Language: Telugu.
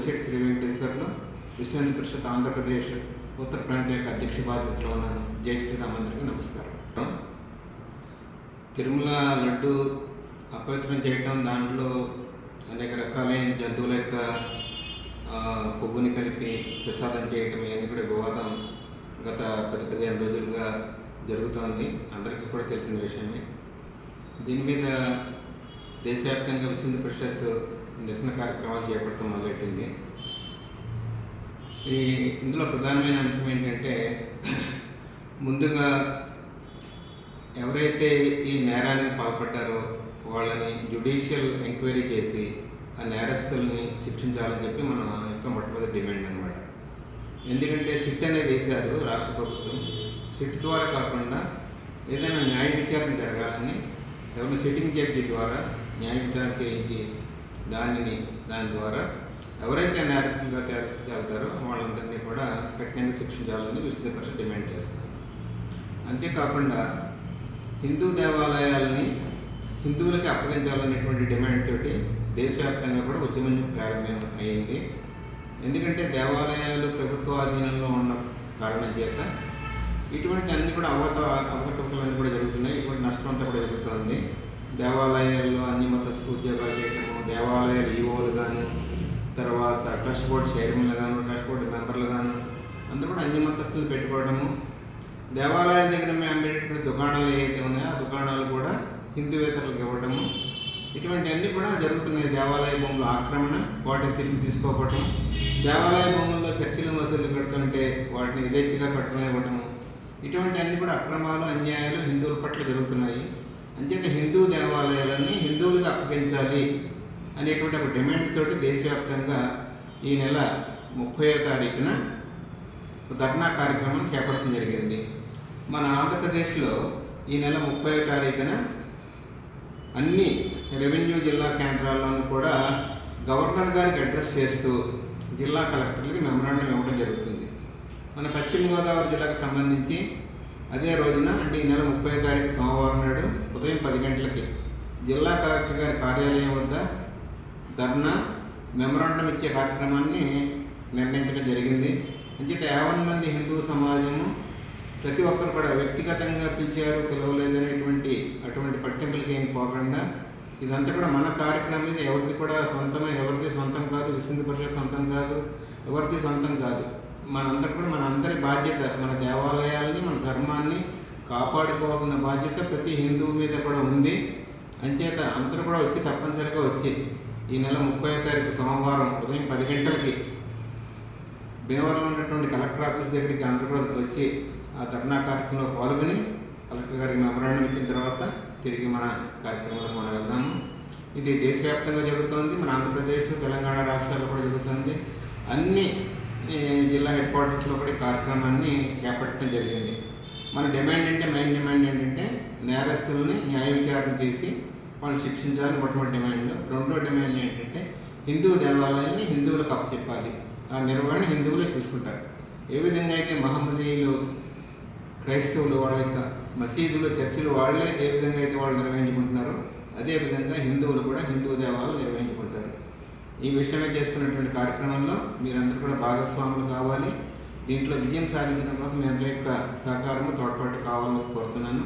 ఒలిశెట్టి శ్రీ వెంకటేశ్వర్లు విశ్వ పరిషత్ ఆంధ్రప్రదేశ్ ఉత్తర ప్రాంత యొక్క అధ్యక్ష బాధ్యతలో ఉన్నాను. జై శ్రీరామ్ అందరికీ నమస్కారం. తిరుమల లడ్డు అపవిత్రం చేయటం దాంట్లో అనేక రకాలైన జంతువుల యొక్క కొవ్వుని కలిపి ప్రసాదం చేయటం ఇవన్నీ కూడా వివాదం గత పది పదిహేను రోజులుగా జరుగుతోంది. అందరికీ కూడా తెలిసిన విషయమే. దీని మీద దేశవ్యాప్తంగా విశ్వ పరిషత్ నిరసన కార్యక్రమాలు చేపడటం మొదలెట్టింది. ఈ ఇందులో ప్రధానమైన అంశం ఏంటంటే ముందుగా ఎవరైతే ఈ నేరానికి పాల్పడ్డారో వాళ్ళని జ్యుడిషియల్ ఎంక్వైరీ చేసి ఆ నేరస్తుల్ని శిక్షించాలని చెప్పి మన యొక్క మొట్టమొదటి డిమాండ్ అనమాట ఎందుకంటే సిట్ అనేది వేశారు రాష్ట్ర ప్రభుత్వం సిట్ ద్వారా కాకుండా ఏదైనా న్యాయ విచారణ జరగాలని ఎవరిని సిట్టింగ్ జడ్జి ద్వారా న్యాయ చేయించి దానిని దాని ద్వారా ఎవరైతే నేరస్తులుగా చేస్తారో తేలుతారో వాళ్ళందరినీ కూడా కఠినంగా శిక్షించాలని విశుద్ధ డిమాండ్ చేస్తారు. అంతేకాకుండా హిందూ దేవాలయాలని హిందువులకి అప్పగించాలనేటువంటి డిమాండ్ తోటి దేశవ్యాప్తంగా కూడా ఉద్యమం ప్రారంభం అయింది. ఎందుకంటే దేవాలయాలు ప్రభుత్వ ఆధీనంలో ఉన్న కారణం చేత ఇటువంటి అన్ని కూడా అవగత అవగతవకలన్నీ కూడా జరుగుతున్నాయి. ఇటువంటి నష్టం అంతా కూడా జరుగుతుంది. దేవాలయాల్లో అన్ని మతస్థు ఉద్యోగాలు చేయటము దేవాలయాలు ఈవోలు కానీ తర్వాత ట్రస్ట్ బోర్డు చైర్మన్లు గాను ట్రస్ట్ బోర్డు మెంబర్లు గాను అందరూ కూడా అన్ని మతస్థులు పెట్టుకోవడము దేవాలయాల దగ్గర మేము అమ్మేటటువంటి దుకాణాలు ఏవైతే ఉన్నాయో ఆ దుకాణాలు కూడా హిందూవేతరులకు ఇవ్వటము. ఇటువంటి అన్నీ కూడా జరుగుతున్నాయి. దేవాలయ భూముల ఆక్రమణ వాటిని తిరిగి తీసుకోవటం దేవాలయ భూముల్లో చర్చిలు మసూలు కడుతుంటే వాటిని యథేచ్ఛగా కట్టుకొని ఇవ్వటము. ఇటువంటి అన్ని కూడా అక్రమాలు అన్యాయాలు హిందువుల పట్ల జరుగుతున్నాయి. అంచేత హిందూ దేవాలయాలని హిందువులకు అప్పగించాలి అనేటువంటి ఒక డిమాండ్ తోటి దేశవ్యాప్తంగా ఈ నెల ముప్పై తారీఖున ధర్నా కార్యక్రమం చేపట్టడం జరిగింది. మన ఆంధ్రప్రదేశ్లో ఈ నెల ముప్పై తారీఖున అన్ని రెవెన్యూ జిల్లా కేంద్రాల్లోనూ కూడా గవర్నర్ గారికి అడ్రస్ చేస్తూ జిల్లా కలెక్టర్లకి మెమరాండం ఇవ్వడం జరుగుతుంది. మన పశ్చిమ గోదావరి జిల్లాకు సంబంధించి అదే రోజున అంటే ఈ నెల ముప్పై తారీఖు సోమవారం నాడు ఉదయం పది గంటలకి జిల్లా కలెక్టర్ గారి కార్యాలయం వద్ద ధర్నా మెమరాండం ఇచ్చే కార్యక్రమాన్ని నిర్ణయించడం జరిగింది. అంచేత యావన్ మంది హిందూ సమాజము ప్రతి ఒక్కరు కూడా వ్యక్తిగతంగా పిలిచారు పిలవలేదనేటువంటి అటువంటి పట్టింపులకి ఏం పోకుండా ఇదంతా కూడా మన కార్యక్రమం మీద ఎవరిది కూడా సొంతమే ఎవరిది సొంతం కాదు విసింధు పరిషత్ సొంతం కాదు ఎవరిది సొంతం కాదు. మనందరూ కూడా మన అందరి బాధ్యత మన దేవాలయాల్ని మన ధర్మాన్ని కాపాడుకోవాల్సిన బాధ్యత ప్రతి హిందువు మీద కూడా ఉంది. అంచేత అందరూ కూడా వచ్చి తప్పనిసరిగా వచ్చి ఈ నెల ముప్పై తారీఖు సోమవారం ఉదయం పది గంటలకి భీమవరంలో ఉన్నటువంటి కలెక్టర్ ఆఫీస్ దగ్గరికి అందరూ వచ్చి ఆ ధర్నా కార్యక్రమంలో పాల్గొని కలెక్టర్ గారికి మెమరాండం ఇచ్చిన తర్వాత తిరిగి మన కార్యక్రమంలో మనం వెళ్దాము. ఇది దేశవ్యాప్తంగా జరుగుతోంది. మన ఆంధ్రప్రదేశ్ తెలంగాణ రాష్ట్రాల్లో కూడా జరుగుతుంది. అన్ని జిల్లా హెడ్ క్వార్టర్స్లో కూడా కార్యక్రమాన్ని చేపట్టడం జరిగింది. మన డిమాండ్ అంటే మెయిన్ డిమాండ్ ఏంటంటే నేరస్తుల్ని న్యాయ విచారణ చేసి వాళ్ళని శిక్షించాలని మొట్టమొదటి డిమాండ్. రెండో డిమాండ్ ఏంటంటే హిందూ దేవాలయాన్ని హిందువులకు అప్పచెప్పాలి. ఆ నిర్వహణ హిందువులే చూసుకుంటారు. ఏ విధంగా అయితే మహమ్మదీయులు క్రైస్తవులు వాళ్ళ యొక్క మసీదులు చర్చిలు వాళ్ళే ఏ విధంగా అయితే వాళ్ళు నిర్వహించుకుంటున్నారో అదే విధంగా హిందువులు కూడా హిందూ దేవాలయాలు నిర్వహించుకుంటారు. ఈ విషయమే చేస్తున్నటువంటి కార్యక్రమంలో మీరందరూ కూడా భాగస్వాములు కావాలి. దీంట్లో విజయం సాధించడం కోసం మీ అందరి యొక్క సహకారము తోడ్పాటు కావాలని కోరుతున్నాను.